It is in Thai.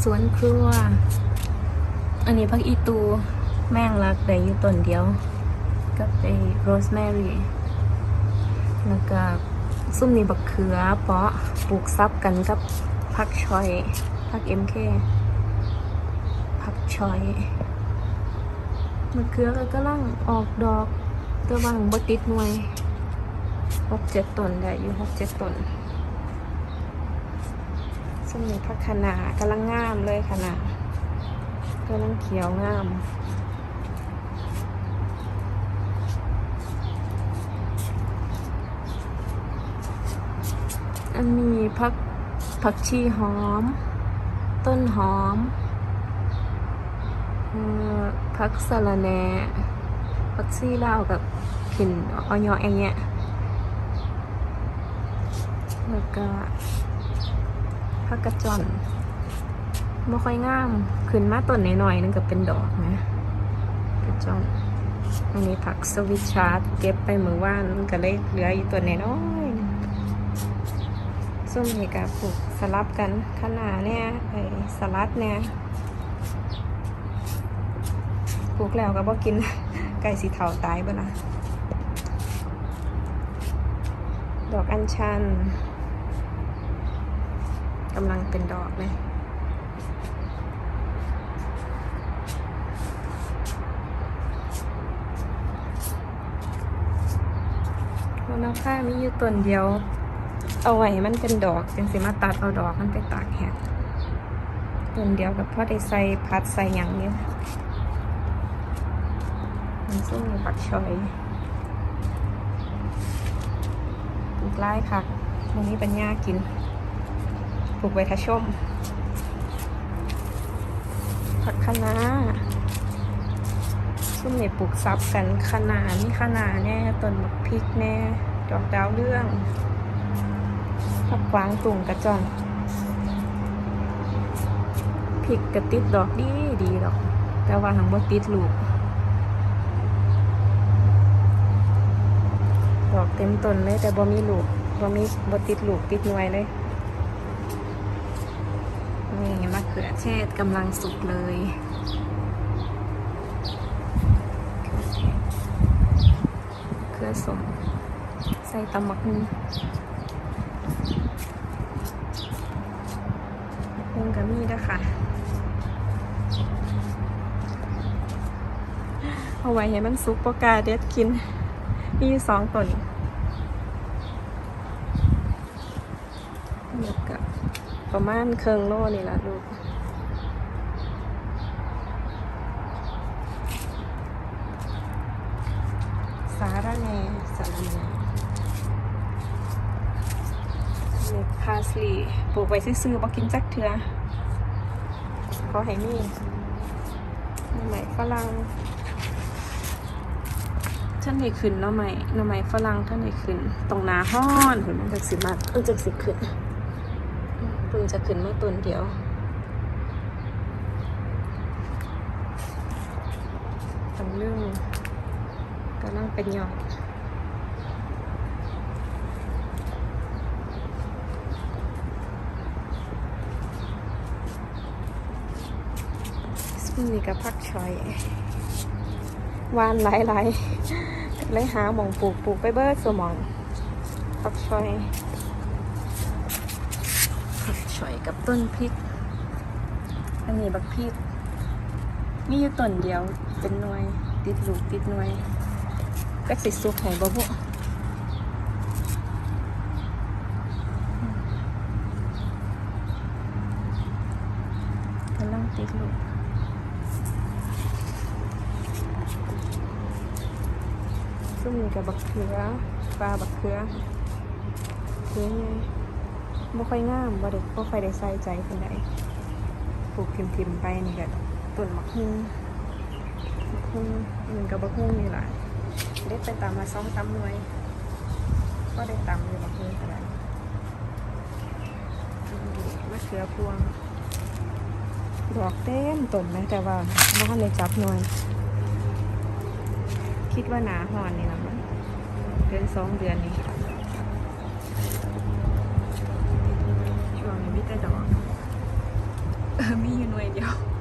สวนครัว อันนี้พักอีตูแม่งรักได้อยู่ต้นเดียว กับไอ้โรสแมรี่แล้วก็ซุ่มนี่บักเขือเปาะปลูกซับกันกับพักชอยพักเอ็มเคพักชอยมะเขือก็กำลังออกดอกแต่ว่างบ่ติดหน่วยหกเจ็ดต้นได้อยู่หกเจ็ดต้น ส้มนี่พักขนากำลังงามเลยขนากำลังเขียวงามอันนี้พักผักชีหอม ต้นหอมเอ่อพักสะระแหน่พักชีลาวกับขินออยอแองเนี่ยแล้วก็ ผักกระจอนไม่ค่อยงามขึ้นมาต้นหน่อยๆนึงก็เป็นดอกนะกระจอนอันนี้ผักสวิตชาร์ดเก็บไปเมื่อวานมันก็เลยเหลืออยู่ตัวน้อยๆส้มนี่ก็ปลูกสลับกันขนาเนี่ยไอ้สลัดเนี่ยปลูกแล้วก็บ่กินไก่สีเทาตายบ่ล่ะดอกอัญชัน กำลังเป็นดอกเลย โหระพามีอยู่ต้นเดียว เอาไว้มันเป็นดอกจังสิมาตัดเอาดอกมันไปตากแห้งต้นเดียวกับพ่อได้ใส่พัดใส่หยังนี่ยมันส้มปักชอยปลูกไร่ค่ะตรงนี้เป็นหญ้ากิน ปลูกไว้ทะชมผักคะน้าซุ่มเนี่ยปลูกซับกันคะน้ามีคะน้าแน่ต้นมะพริกแน่ดอกดาวเรื่องผักกวางตุ่งกระจอนพริกกระติดดอกดีดีดอก แต่ว่าหังบ่ติดลูกดอกเต็มต้นเลยแต่บ่มีลูกบ่มีบ่ติดลูกติดหน่วยเลย มะเขือเทศกำลังสุกเลยเขือสมใส่ตำมักหุ่งหุ่งกับมีด้วยค่ะ เอาไว้ให้มันสุกปกล้าเด็ดกิน มีสองต้นแล้วก็ ประมาณเครื่องโลนี่ละลูกสาระแนสาระแนนี่พาสลีปลูกไว้ซื้อๆบ่กินจักเถื่อขอให้มีหน่อไม้ฝรั่งท่านไหนขึ้นหน่อไม้หน่อไม้ฝรั่งท่านไหนขึ้น ตรงนาห้อนเห็นมันจะสิมาเออจะสิขึ้น พิ่งจะขึ้นเมื่อต้นเดียวตำลึงกำลังเป็นยอดนี่กับพักชอยวานหลายๆเลยหาหมองปลูกปลูกไปเบิร์ดสมองพักชอย อยกับต้นพริก อันนี้บักพริก มีอยู่ต้นเดียวเป็นหน่วย ติดลูกติดหน่วยแป๊กสิสุกไห้บ่บุกำลังติดลูกซึ่มกับบักเขือปลาบักเขือเขือไง บ่ค่อยงามบ่ได้บ่ค่อยได้ใส่ใจปานใดปลูกทิมๆไปนี่ก็ต้นมะฮุ่งมะฮุ่งมันก็บักฮุ่งนี่แหละเด็ดไปตามมาซ้อมตำหน่วย ก็ได้ตำอยู่มะฮุ่งก็ได้อืมมะเขือพวงดอกเต็มต้นนะแต่ว่าบ่ทันได้จับหน่วย คิดว่าหนาหอนนี่ละมันเดือนสองเดือนนี่ ช่วงนี้มีแต่ดอกอ